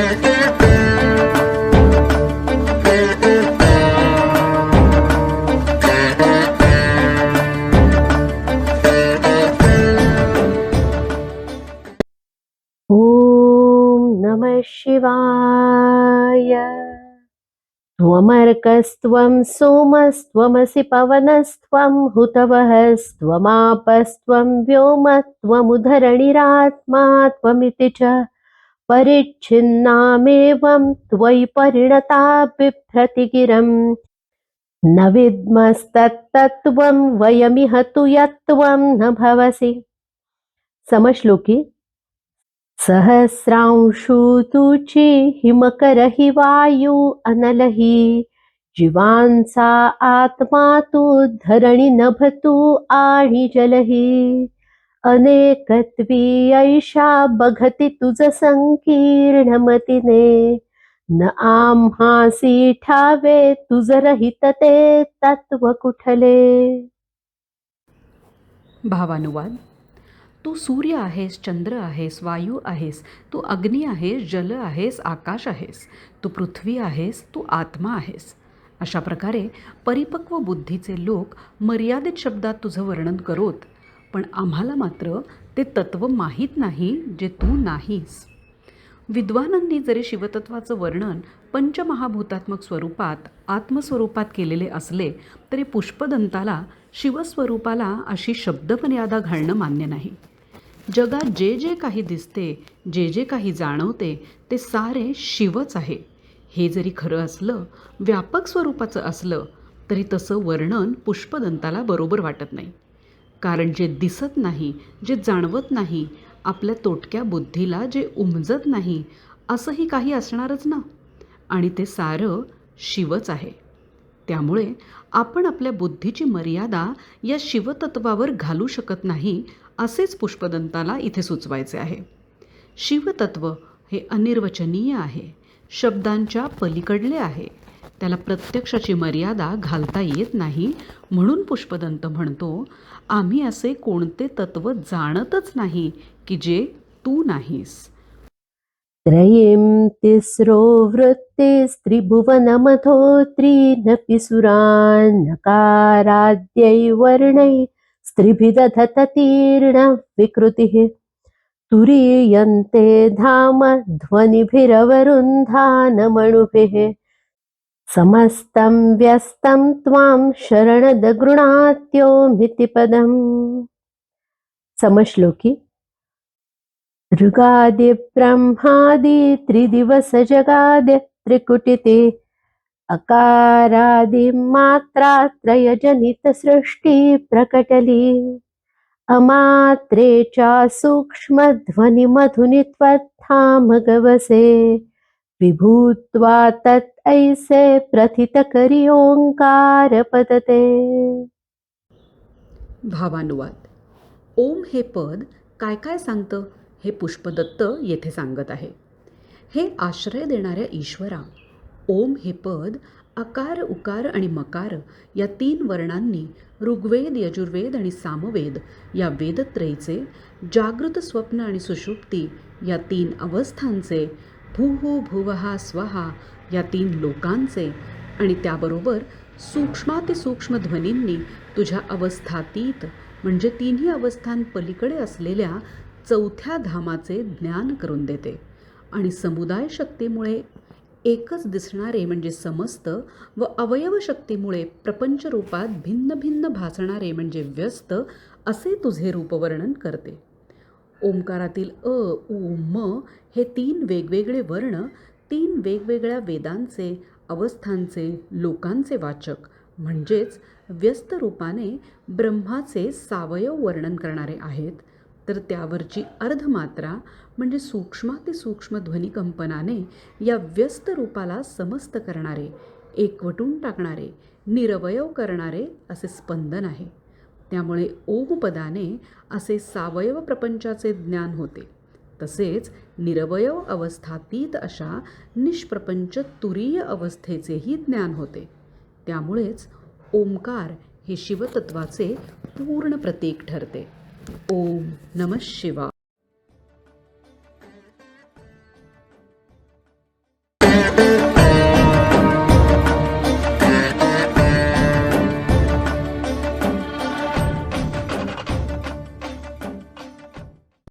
ॐ नमः शिवाय। त्वमर्कस्त्वं सोमस्त्वमसि पवनस्त्वं हुतवहस्त्वमापस्त्वं व्योमत्वमुधरणिरात्मा त्वमिति च परिच्छिन्नामेवं त्वयि परिणता बिभ्रति गिरम् न विद्मस्तत्तत्त्वं वयमिह तु यत्त्वं न भवसि। समश्लोकी। सहस्रांशुतुचि हिमकरहि वायु अनलहि। जीवांसा आत्मा तु धरणि नभतु आणि जलहि अनेकत्वी ऐषा बघति तुझ संकीर्णमतिने न आम्हासी ठावे तुझ रहित ते तत्व कुठले? भावानुवाद तू सूर्य आहेस चंद्र आहेस वायू आहेस तू अग्नी आहेस जल आहेस आकाश आहेस तू पृथ्वी आहेस तू आत्मा आहेस. अशा प्रकारे परिपक्व बुद्धीचे लोक मर्यादित शब्दात तुझं वर्णन करोत. पण आम्हाला मात्र ते तत्त्व माहीत नाही जे तू नाहीस. विद्वानांनी जरी शिवतत्वाचं वर्णन पंचमहाभूतात्मक स्वरूपात आत्मस्वरूपात केलेले असले तरी पुष्पदंताला शिवस्वरूपाला अशी शब्दमर्यादा घालणं मान्य नाही. जगात जे जे काही दिसते जे जे काही जाणवते ते सारे शिवच आहे. हे जरी खरं असलं व्यापक स्वरूपाचं असलं तरी तसं वर्णन पुष्पदंताला बरोबर वाटत नाही. कारण जे दिसत नाही जे जाणवत नाही आपल्या तोटक्या बुद्धीला जे उमजत नाही असंही काही असणारच ना? आणि ते सारं शिवच आहे. त्यामुळे आपण आपल्या बुद्धीची मर्यादा या शिवतत्वावर घालू शकत नाही असेच पुष्पदंताला इथे सुचवायचे आहे. शिवतत्व हे अनिर्वचनीय आहे. शब्दांच्या पलीकडले आहे. त्याला प्रत्यक्षाची मर्यादा घालता येत नाही म्हणून पुष्पदंत म्हणतो आम्ही असे कोणते तत्व जाणतच नाही की जे तू नाहीस. त्रयीं तिस्रो वृत्तिस्त्रिभुवनमथो त्रीनपि सुरान्नकाराद्यै वर्णै स्त्रिभिदधततीर्णविकृतिः तुरीयन्ते धाम ध्वनिभिरवरुन्धानमणुभिः। समस्तं व्यस्तं त्वां शरणदगृणात्योमिति पदम् समश्लोकी ऋगादिब्रह्मादि त्रिदिवस जगाद्य त्रिकुटिते अकारादिमात्रात्रयजनितसृष्टि प्रकटली अमात्रे च सूक्ष्मध्वनिमधुनि त्वत्थामगवसे विभूत्वा तत् ऐसे प्रथितकरी ओंकार पदते भावानुवाद। ओम हे पद काय काय सांगतं? हे पुष्पदत्त येथे सांगत आहे. हे आश्रय देणाऱ्या ईश्वरा ओम हे पद अकार उकार आणि मकार या तीन वर्णांनी ऋग्वेद यजुर्वेद आणि सामवेद या वेदत्रयीचे जागृत स्वप्न आणि सुषुप्ती या तीन अवस्थांचे भूहू भुवहा स्वहा या तीन लोकांचे आणि त्याबरोबर सूक्ष्मातिसूक्ष्म ध्वनींनी तुझ्या अवस्थातीत म्हणजे तिन्ही अवस्थांपलीकडे असलेल्या चौथ्या धामाचे ज्ञान करून देते. आणि समुदाय शक्तीमुळे एकच दिसणारे म्हणजे समस्त व अवयव शक्तीमुळे प्रपंच रूपात भिन्न भिन्न भासणारे म्हणजे व्यस्त असे तुझे रूपवर्णन करते. ओंकारातील अ उ म हे तीन वेगवेगळे वर्ण तीन वेगवेगळ्या वेदांचे अवस्थांचे लोकांचे वाचक. म्हणजेच व्यस्त रूपाने ब्रह्माचे सावयव वर्णन करणारे आहेत. तर त्यावरची अर्धमात्रा म्हणजे सूक्ष्मातिसूक्ष्म ध्वनिकंपनाने या व्यस्त रूपाला समस्त करणारे एकवटून टाकणारे निरवयव करणारे असे स्पंदन आहे. त्यामुळे ओमपदाने असे सावयव प्रपंचाचे ज्ञान होते. तसेच निरवयव अवस्थातीत अशा निष्प्रपंच तुरीय अवस्थेचेही ज्ञान होते. त्यामुळेच ओंकार हे शिवतत्वाचे पूर्ण प्रतीक ठरते. ओम नम शिवा